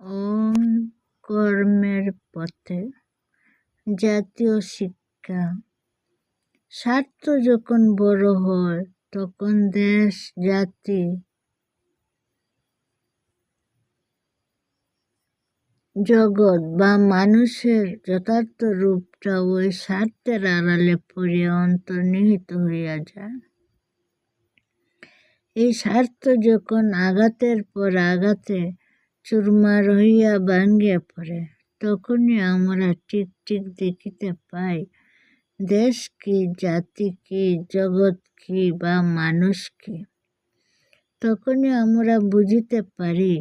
ওম কর্মের পথে জাতীয় শিক্ষা। স্বার্থ যখন বড় হয়, তখন দেশ, জাতি জগৎ বা মানুষের যথার্থ রূপটা ওই স্বার্থের আড়ালে পড়িয়া অন্তর্নিহিত হইয়া যায়। এই স্বার্থ যখন আঘাতের পর আঘাতে চুরমার হইয়া ভাঙ্গিয়া পড়ে। তখনই আমরা ঠিক ঠিক দেখিতে পাই, দেশ কি, জাতি কি, জগৎ কি বা মানুষ কি? তখনই আমরা বুঝিতে পারি,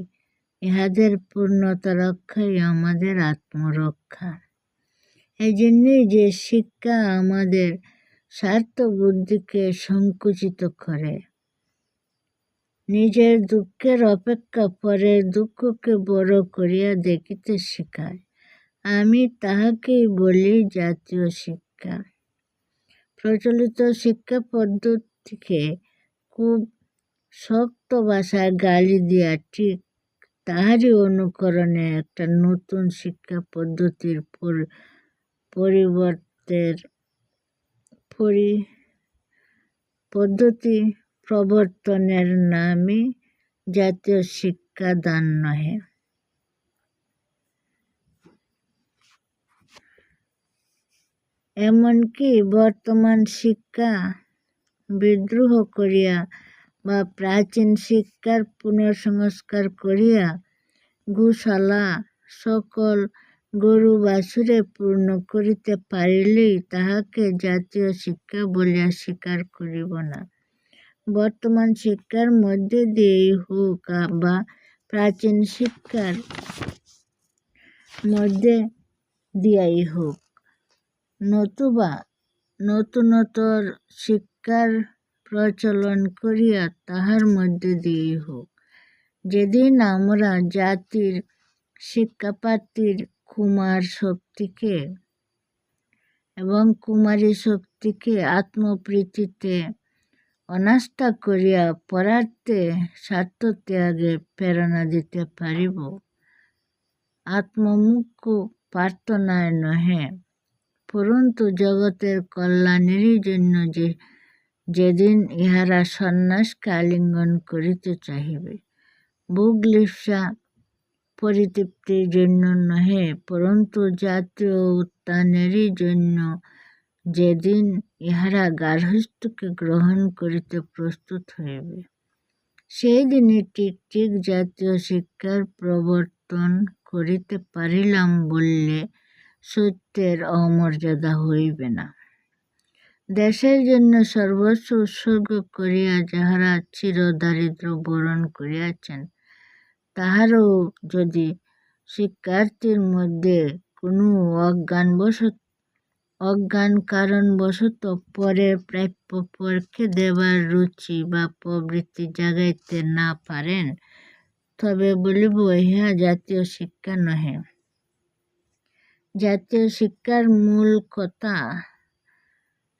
ইহাদের পূর্ণতা রক্ষাই আমাদের আত্মরক্ষা। এই জন্যই যে শিক্ষা আমাদের স্বার্থ বুদ্ধিকে সংকুচিত করে। নিজের দুঃখের অপেক্ষা পরের দুঃখকে বড় করিয়া দেখিতে শেখায়। আমি তাহাকেই বলি জাতীয় শিক্ষা। প্রচলিত শিক্ষা পদ্ধতিকে খুব শক্ত ভাষায় গালি দিয়া ঠিক তাহারই অনুকরণে একটা নতুন শিক্ষা পদ্ধতির পরিবর্তের পরি, পদ্ধতি প্রবর্তনের নামই জাতীয় শিক্ষাদান নহে। এমনকি বর্তমান শিক্ষা বিদ্রোহ করিয়া বা প্রাচীন শিক্ষার পুনঃসংস্কার করিয়া গোশালা সকল গরু বাছুরে পূর্ণ করিতে পারিলেই তাহাকে জাতীয় শিক্ষা বলিয়া স্বীকার করিব না। বর্তমান শিক্ষার মধ্যে দিয়েই হোক বা প্রাচীন শিক্ষার মধ্যে দিয়াই হোক, নতুবা নতুনতর শিক্ষার প্রচলন করিয়া তাহার মধ্যে দিয়েই হোক। যেদিন আমরা জাতির শিক্ষাপ্রাপ্তির কুমার শক্তিকে এবং কুমারী শক্তিকে আত্মপ্রীতিতে অনাস্থা করিয়া পরার্থে স্বার্থত্যাগে প্রেরণা দিতে পারিব। আত্মমুখ্য প্রার্থনায় নহে। পরন্তু জগতের কল্যাণেরই জন্য যে, যেদিন ইহারা সন্ন্যাসকে আলিঙ্গন করিতে চাহিবে। ভোগলিপ্সা পরিতৃপ্তির জন্য নহে, পরন্তু জাতীয় উত্থানেরই জন্য যেদিন ইহারা গার্হস্থ্যকে গ্রহণ করিতে প্রস্তুত হইবে। সেই দিনে ঠিক ঠিক জাতীয় শিক্ষার প্রবর্তন করিতে পারিলাম বললে সত্যের অমর্যাদা হইবে না। দেশের জন্য সর্বস্ব উৎসর্গ করিয়া যাহারা চিরদারিদ্র বরণ করিয়াছেন, তাহারও যদি শিক্ষার্থীর মধ্যে কোনো অজ্ঞানবশত অজ্ঞান কারণবশত পরের প্রাপ্য পরকে দেবার রুচি বা প্রবৃত্তি জাগাইতে না পারেন, তবে বলিব ইহা জাতীয় শিক্ষা নহে। জাতীয় শিক্ষার মূল কথা,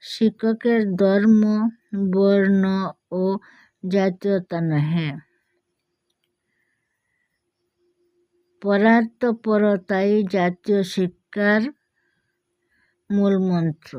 শিক্ষকের ধর্ম, বর্ণ ও জাতীয়তা নহে। পরার্থপরতাই জাতীয় শিক্ষার মূল মন্ত্র